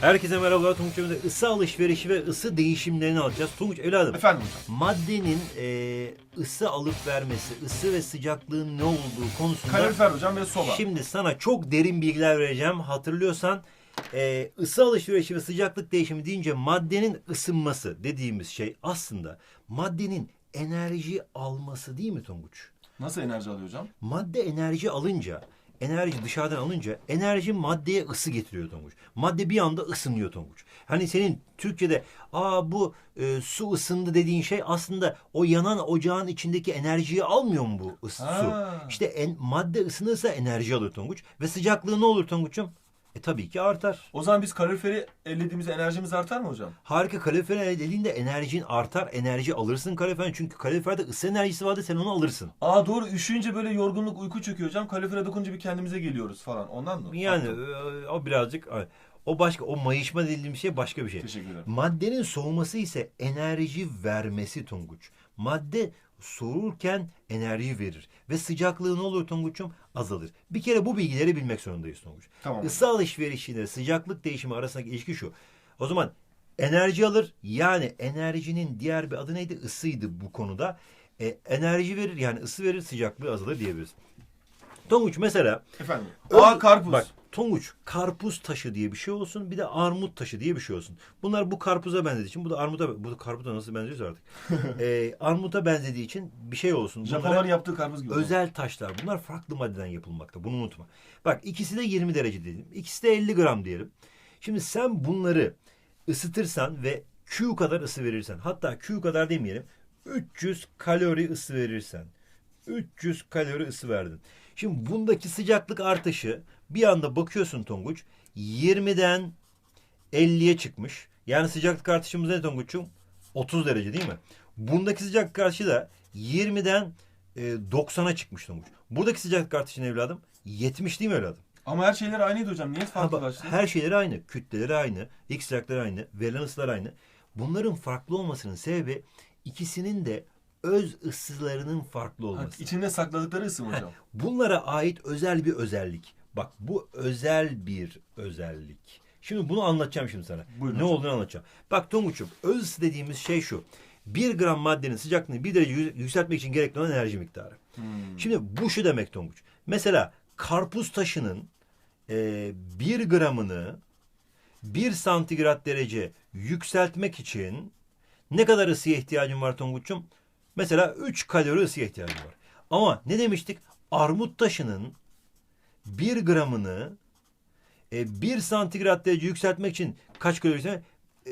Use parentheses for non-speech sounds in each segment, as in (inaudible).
Herkese merhabalar Tonguç Emre'de ısı alışverişi ve ısı değişimlerini alacağız. Tonguç evladım Efendim hocam. maddenin e, ısı alıp vermesi, ısı ve sıcaklığın ne olduğu konusunda Kalorifer hocam ve soba. şimdi sana çok derin bilgiler vereceğim. Hatırlıyorsan e, ısı alışverişi ve sıcaklık değişimi deyince maddenin ısınması dediğimiz şey aslında maddenin enerji alması değil mi Tonguç? Nasıl enerji alıyor hocam? Madde enerji alınca, enerji dışarıdan alınca enerji maddeye ısı getiriyor Tonguç. Madde bir anda ısınıyor Tonguç. Hani senin Türkçe'de aa bu e, su ısındı dediğin şey aslında o yanan ocağın içindeki enerjiyi almıyor mu bu ısı, Ha. su? İşte en, madde ısınırsa enerji alır Tonguç. Ve sıcaklığı ne olur Tonguç'um? E tabii ki artar. O zaman biz kaloriferi ellediğimizde enerjimiz artar mı hocam? Harika kalorifer dediğinde enerjin artar. Enerji alırsın kaloriferden. Çünkü kaloriferde ısı enerjisi vardır sen onu alırsın. Aa doğru üşüyünce böyle yorgunluk uyku çöküyor hocam. Kalorifere dokununca bir kendimize geliyoruz falan. Ondan mı? Yani e, o birazcık o başka o mayışma dediğim şey başka bir şey. Teşekkür ederim. Maddenin soğuması ise enerji vermesi Tonguç. Madde soğurken enerji verir ve sıcaklığı ne olur Tonguç'um azalır. Bir kere bu bilgileri bilmek zorundayız Tonguç. Tamam. Isı alışverişiyle sıcaklık değişimi arasındaki ilişki şu. O zaman enerji alır yani enerjinin diğer bir adı neydi? Isıydı bu konuda. E, enerji verir yani ısı verir sıcaklığı azalır diyebiliriz. Tonguç mesela Efendim. Aa karpuz. Bak Tonguç karpuz taşı diye bir şey olsun bir de armut taşı diye bir şey olsun. Bunlar bu karpuza benzediği için bu da armuta bu da karpuza nasıl benziyorsa artık. (laughs) ee, armuta benzediği için bir şey olsun. Japonların yaptığı karpuz gibi. özel taşlar. Bunlar farklı maddeden yapılmakta. Bunu unutma. Bak ikisi de 20 derece diyelim. İkisi de 50 gram diyelim. Şimdi sen bunları ısıtırsan ve Q kadar ısı verirsen hatta Q kadar demeyelim 300 kalori ısı verirsen 300 kalori ısı verdin. Şimdi bundaki sıcaklık artışı bir anda bakıyorsun Tonguç 20'den 50'ye çıkmış. Yani sıcaklık artışımız ne Tonguç'um? 30 derece değil mi? Bundaki sıcaklık artışı da 20'den e, 90'a çıkmış Tonguç. Buradaki sıcaklık artışı ne evladım? 70 değil mi evladım? Ama her şeyler aynıydı hocam. Niye Ha, farklılaştı? her şeyleri aynı. Kütleleri aynı. X sıcaklıkları aynı. Verilen ısılar aynı. Bunların farklı olmasının sebebi ikisinin de öz ısılarının farklı Ha, olması. içinde sakladıkları ısı mı hocam? Bunlara ait özel bir özellik. Bak bu özel bir özellik. Şimdi bunu anlatacağım şimdi sana. Buyurun ne hocam. olduğunu anlatacağım. Bak Tonguç'um öz ısı dediğimiz şey şu. Bir gram maddenin sıcaklığını bir derece yü- yükseltmek için gerekli olan enerji miktarı. Hmm. Şimdi bu şu demek Tonguç. Mesela karpuz taşının e, bir gramını bir santigrat derece yükseltmek için ne kadar ısıya ihtiyacın var Tonguç'um? Mesela 3 kalori ısıya ihtiyacın var. Ama ne demiştik? Armut taşının bir gramını e, 1 santigrat derece yükseltmek için kaç kalori e,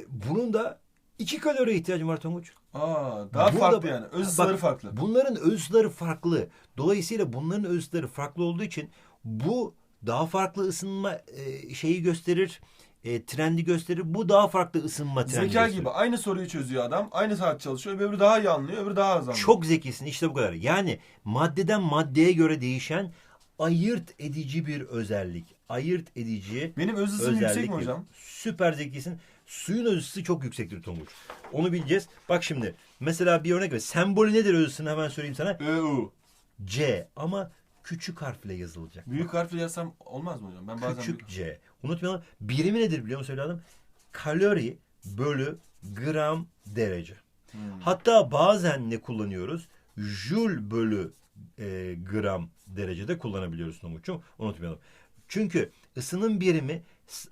Bunun da 2 kaloriye ihtiyacın var Tonguç. Aa, daha Burada farklı yani. Öz ısıları farklı. Bunların özleri farklı. Dolayısıyla bunların özleri farklı olduğu için bu daha farklı ısınma e, şeyi gösterir. E, trendi gösterir. Bu daha farklı ısınma trendi Zeka gösterir. gibi. Aynı soruyu çözüyor adam. Aynı saat çalışıyor. Öbürü daha iyi anlıyor. Öbürü daha az anlıyor. Çok zekisin işte bu kadar. Yani maddeden maddeye göre değişen ayırt edici bir özellik. Ayırt edici Benim öz ısım yüksek mi hocam? Süper zekisin. Suyun öz ısısı çok yüksektir Tonguç. Onu bileceğiz. Bak şimdi mesela bir örnek ver. Sembolü nedir öz ısının hemen söyleyeyim sana. EU. C ama küçük harfle yazılacak. Büyük harfle yazsam olmaz mı hocam? Ben bazen Küçük C. Unutmayalım. Birimi nedir biliyor musun evladım? Kalori bölü gram derece. Hmm. Hatta bazen ne kullanıyoruz? Joule bölü e, gram derecede kullanabiliyoruz Tonguç'um. Unutmayalım. Çünkü ısının birimi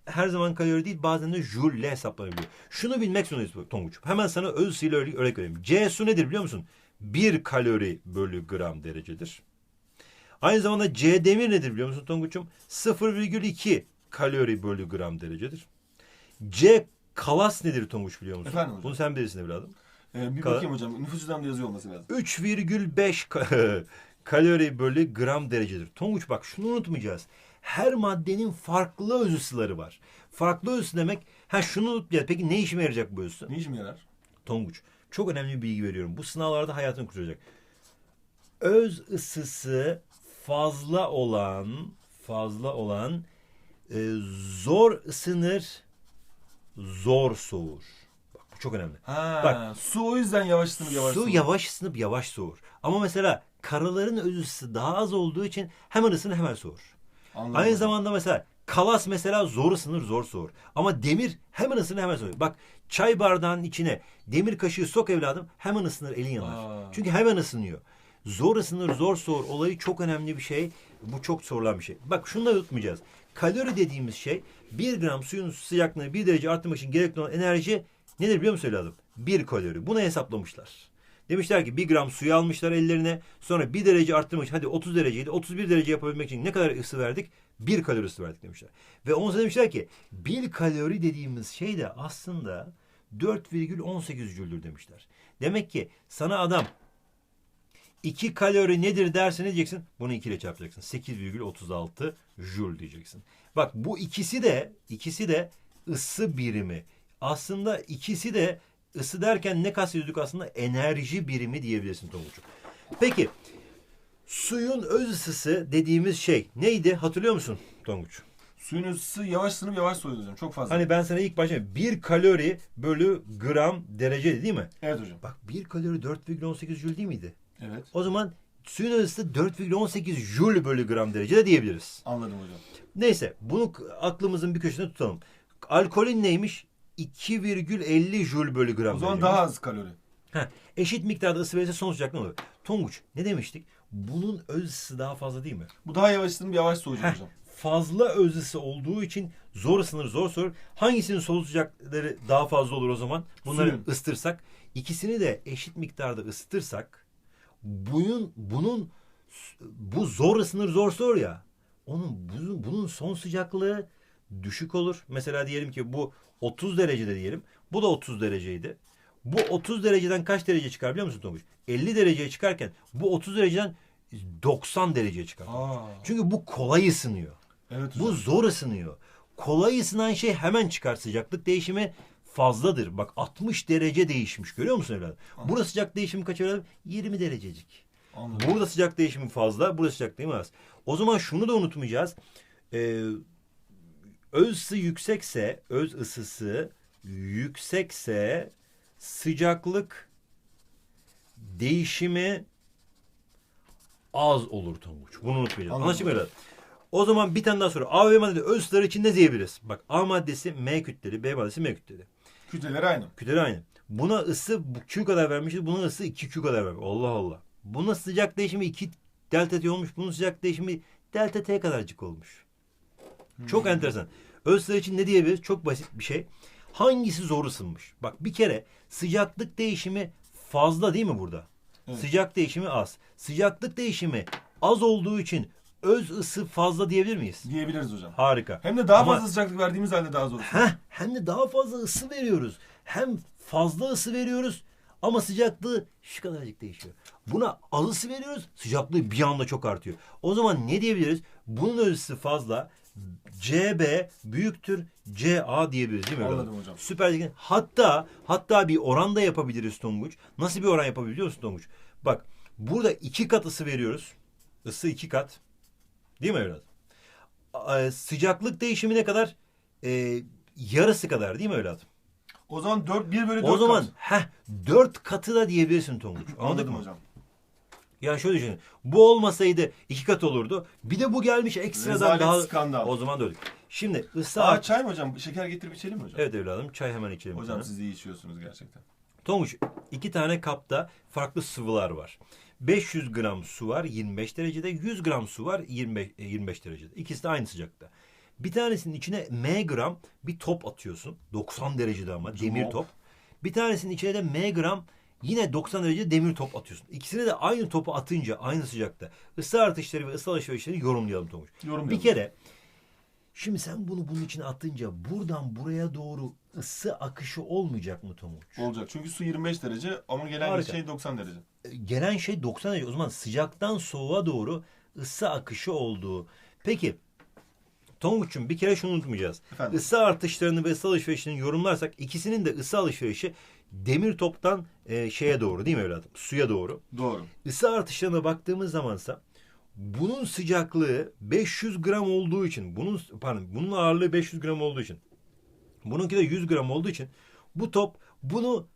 her zaman kalori değil bazen de joule ile hesaplanabiliyor. Şunu bilmek zorundayız Tonguç'um. Hemen sana öz ısıyla örnek, örnek vereyim. C su nedir biliyor musun? 1 kalori bölü gram derecedir. Aynı zamanda C demir nedir biliyor musun Tonguç'um? 0,2 kalori bölü gram derecedir. C kalas nedir Tonguç biliyor musun? Efendim hocam? Bunu sen bilirsin evladım. Ee, bir Kal- bakayım hocam. Nüfus cüzdanımda yazıyor olması lazım. 3,5 ka- (laughs) kalori bölü gram derecedir. Tonguç bak şunu unutmayacağız. Her maddenin farklı öz ısıları var. Farklı öz demek, ha şunu unutmayacağız. Peki ne işime yarayacak bu öz ısı? Ne işime yarar? Tonguç çok önemli bir bilgi veriyorum. Bu sınavlarda hayatını kurtaracak. Öz ısısı fazla olan, fazla olan e, zor ısınır, zor soğur. Çok önemli. Ha, Bak. su o yüzden yavaş ısınıp yavaş Su soğur. yavaş ısınıp yavaş soğur. Ama mesela karaların öz ısısı daha az olduğu için hemen ısınır hemen soğur. Anladım Aynı zamanda mesela Kalas mesela zor ısınır zor soğur. Ama demir hemen ısınır hemen soğur. Bak çay bardağının içine demir kaşığı sok evladım hemen ısınır elin yanar. Aa. Çünkü hemen ısınıyor. Zor ısınır zor soğur olayı çok önemli bir şey. Bu çok sorulan bir şey. Bak şunu da unutmayacağız. Kalori dediğimiz şey 1 gram suyun sıcaklığını 1 derece arttırmak için gerekli olan enerji nedir biliyor musun evladım? 1 kalori. Bunu hesaplamışlar. Demişler ki 1 gram suyu almışlar ellerine. Sonra 1 derece arttırmak için hadi 30 dereceydi. 31 derece yapabilmek için ne kadar ısı verdik? 1 kalori ısı verdik demişler. Ve sonra demişler ki 1 kalori dediğimiz şey de aslında 4,18 jüldür demişler. Demek ki sana adam 2 kalori nedir derse ne diyeceksin? Bunu 2 ile çarpacaksın. 8,36 jül diyeceksin. Bak bu ikisi de ikisi de ısı birimi. Aslında ikisi de ısı derken ne kastediyorduk aslında? Enerji birimi diyebilirsin Tonguç'um. Peki suyun öz ısısı dediğimiz şey neydi? Hatırlıyor musun Tonguç? Suyun ısısı yavaş ısınıp yavaş soğuyor hocam. Çok fazla. Hani ben sana ilk başta 1 kalori bölü gram derece değil mi? Evet hocam. Bak 1 kalori 4,18 jül değil miydi? Evet. O zaman suyun ısısı 4,18 jül bölü gram derecede diyebiliriz. Anladım hocam. Neyse bunu aklımızın bir köşesine tutalım. Alkolün neymiş? 2,50 jül bölü gram O zaman daha az kalori. Heh, eşit miktarda ısı verirse son sıcaklık ne olur? Tonguç ne demiştik? Bunun öz ısısı daha fazla değil mi? Bu daha yavaş ısınıp yavaş soğuyacak hocam. fazla öz ısı olduğu için zor ısınır zor soğur. Hangisinin solu sıcakları daha fazla olur o zaman? Bunları Suyun. ısıtırsak. ikisini de eşit miktarda ısıtırsak bunun bunun bu zor ısınır zor soğur ya. Onun bunun, bunun son sıcaklığı düşük olur. Mesela diyelim ki bu 30 derecede diyelim. Bu da 30 dereceydi. Bu 30 dereceden kaç derece çıkar biliyor musun Tonguç? 50 dereceye çıkarken bu 30 dereceden 90 dereceye çıkar. Aa. Çünkü bu kolay ısınıyor. Evet hocam. Bu zor ısınıyor. Kolay ısınan şey hemen çıkar. Sıcaklık değişimi fazladır. Bak 60 derece değişmiş. Görüyor musun evladım? Burada sıcak değişimi kaç evladım? 20 derececik. Anladım. Burada sıcak değişimi fazla. Burada sıcak değişimi az. O zaman şunu da unutmayacağız. Ee, öz ısı yüksekse, öz ısısı yüksekse sıcaklık değişimi az olur Tonguç. Bunu unutmayacağız. Anlaştık mı? O zaman bir tane daha soru. A ve B maddesi öz ısıları için ne diyebiliriz? Bak A maddesi M kütleli, B maddesi M kütleli. Kütleleri aynı. Kütleleri aynı. Buna ısı Q kadar vermişiz. Buna ısı 2 Q kadar vermiş. Allah Allah. Buna sıcak değişimi 2 delta T olmuş. Bunun sıcak değişimi delta T kadarcık olmuş. Çok enteresan. Öz için ne diyebiliriz? Çok basit bir şey. Hangisi zor ısınmış? Bak bir kere sıcaklık değişimi fazla değil mi burada? Evet. Sıcak değişimi az. Sıcaklık değişimi az olduğu için öz ısı fazla diyebilir miyiz? Diyebiliriz hocam. Harika. Hem de daha Ama- fazla sıcaklık verdiğimiz halde daha zor. Heh, hem de daha fazla ısı veriyoruz. Hem fazla ısı veriyoruz ama sıcaklığı şu kadarcık değişiyor. Buna az ısı veriyoruz, sıcaklığı bir anda çok artıyor. O zaman ne diyebiliriz? Bunun öz fazla. CB büyüktür CA diyebiliriz değil mi? Anladım hocam. Süper Lig'in hatta hatta bir oran da yapabiliriz Tonguç. Nasıl bir oran yapabiliyor biliyor musun Tonguç? Bak burada iki kat ısı veriyoruz. Isı iki kat. Değil mi evladım? Ee, sıcaklık değişimi ne kadar? Ee, yarısı kadar değil mi evladım? O zaman 4, 1 bölü 4 O zaman kat. heh, dört katı da diyebilirsin Tonguç. Anladın Anladım mı? hocam. Ya şöyle düşünün. Bu olmasaydı iki kat olurdu. Bir de bu gelmiş ekstradan Rezalet, daha... skandal. O zaman da öyle. Şimdi ısı Aa, çay mı hocam? Şeker getirip içelim mi hocam? Evet evladım çay hemen içelim. Hocam sana. siz iyi içiyorsunuz gerçekten. Tonguç iki tane kapta farklı sıvılar var. 500 gram su var 25 derecede, 100 gram su var 25, e, 25 derecede. İkisi de aynı sıcakta. Bir tanesinin içine M gram bir top atıyorsun. 90 derecede ama demir top. Bir tanesinin içine de M gram yine 90 derece demir top atıyorsun. İkisine de aynı topu atınca aynı sıcakta ısı artışları ve ısı alışverişlerini yorumlayalım Tonguç. Yorumlayalım. Bir kere şimdi sen bunu bunun içine atınca buradan buraya doğru ısı akışı olmayacak mı Tonguç? Olacak. Çünkü su 25 derece ama gelen Harika. şey 90 derece. gelen şey 90 derece. O zaman sıcaktan soğuğa doğru ısı akışı olduğu. Peki Tonguç'um bir kere şunu unutmayacağız. Efendim? Isı artışlarını ve ısı alışverişini yorumlarsak ikisinin de ısı alışverişi demir toptan e, şeye doğru değil mi evladım? Suya doğru. Doğru. Isı artışlarına baktığımız zamansa bunun sıcaklığı 500 gram olduğu için bunun pardon bunun ağırlığı 500 gram olduğu için bununki de 100 gram olduğu için bu top bunu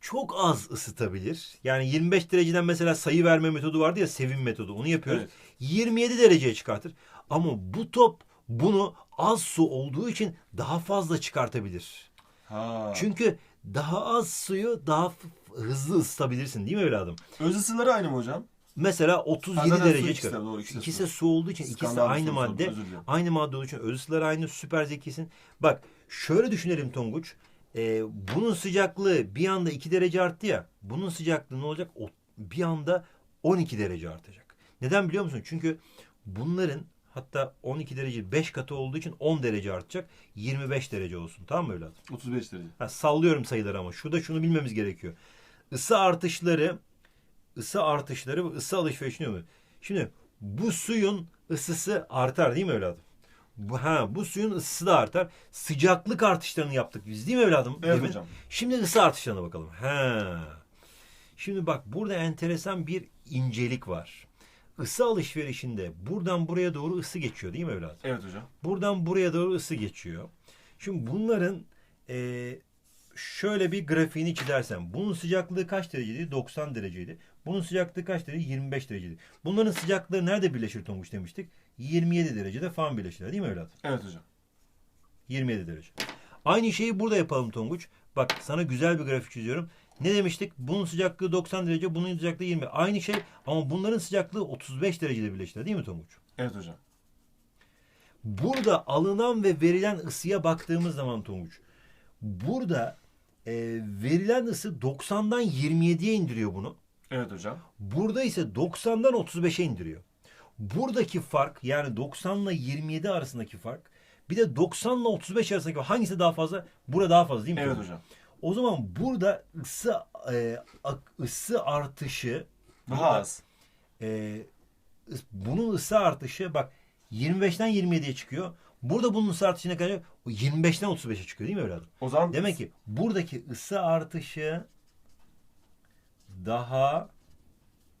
çok az ısıtabilir. Yani 25 dereceden mesela sayı verme metodu vardı ya sevim metodu onu yapıyoruz. Evet. 27 dereceye çıkartır. Ama bu top bunu az su olduğu için daha fazla çıkartabilir. Ha. Çünkü daha az suyu daha hızlı ısıtabilirsin değil mi evladım? Öz ısıları aynı mı hocam? Mesela Ha, 37 zaten su derece ikisi de, çıkar. doğru, ikisi İkisi su. olduğu için ikisi Skandal aynı madde. Aynı madde olduğu için öz ısıları aynı süper zekisin. Bak şöyle düşünelim Tonguç. Ee, bunun sıcaklığı bir anda 2 derece arttı ya. Bunun sıcaklığı ne olacak? O, bir anda 12 derece artacak. Neden biliyor musun? Çünkü bunların hatta 12 derece 5 katı olduğu için 10 derece artacak. 25 derece olsun. Tamam mı evladım? 35 derece. Ha, sallıyorum sayıları ama şurada şunu bilmemiz gerekiyor. Isı artışları, ısı artışları ve ısı alışverişini mi? Şimdi bu suyun ısısı artar değil mi evladım? Bu, ha, bu suyun ısısı da artar. Sıcaklık artışlarını yaptık biz değil mi evladım? Evet Demin? hocam. Şimdi ısı artışlarına bakalım. Ha. Şimdi bak burada enteresan bir incelik var. Isı alışverişinde buradan buraya doğru ısı geçiyor değil mi evladım? Evet hocam. Buradan buraya doğru ısı geçiyor. Şimdi bunların e, şöyle bir grafiğini çizersem. Bunun sıcaklığı kaç dereceydi? 90 dereceydi. Bunun sıcaklığı kaç derece? 25 dereceydi. Bunların sıcaklığı nerede birleşir Tonguç demiştik? 27 derecede falan birleşirler değil mi evladım? Evet hocam. 27 derece. Aynı şeyi burada yapalım Tonguç. Bak sana güzel bir grafik çiziyorum. Ne demiştik? Bunun sıcaklığı 90 derece, bunun sıcaklığı 20. Aynı şey ama bunların sıcaklığı 35 derecede birleştiler değil mi Tonguç? Evet hocam. Burada alınan ve verilen ısıya baktığımız zaman Tonguç. Burada e, verilen ısı 90'dan 27'ye indiriyor bunu. Evet hocam. Burada ise 90'dan 35'e indiriyor. Buradaki fark yani 90 ile 27 arasındaki fark bir de 90 ile 35 arasındaki hangisi daha fazla? Burada daha fazla değil mi? Evet Tonguç? hocam. O zaman burada ısı e, ısı artışı Daha az. e, bunun ısı artışı bak 25'ten 27'ye çıkıyor. Burada bunun ısı artışı ne kadar? O 25'ten 35'e çıkıyor değil mi evladım? O zaman Demek ki buradaki ısı artışı daha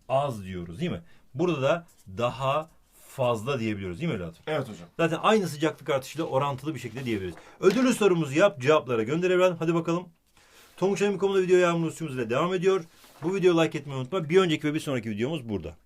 az diyoruz değil mi? Burada da daha fazla diyebiliyoruz değil mi evladım? Evet hocam. Zaten aynı sıcaklık artışıyla orantılı bir şekilde diyebiliriz. Ödüllü sorumuzu yap, cevaplara gönder evladım. Hadi bakalım. Tonguç Emin.com'da video yağmurlu ile devam ediyor. Bu videoyu like etmeyi unutma. Bir önceki ve bir sonraki videomuz burada.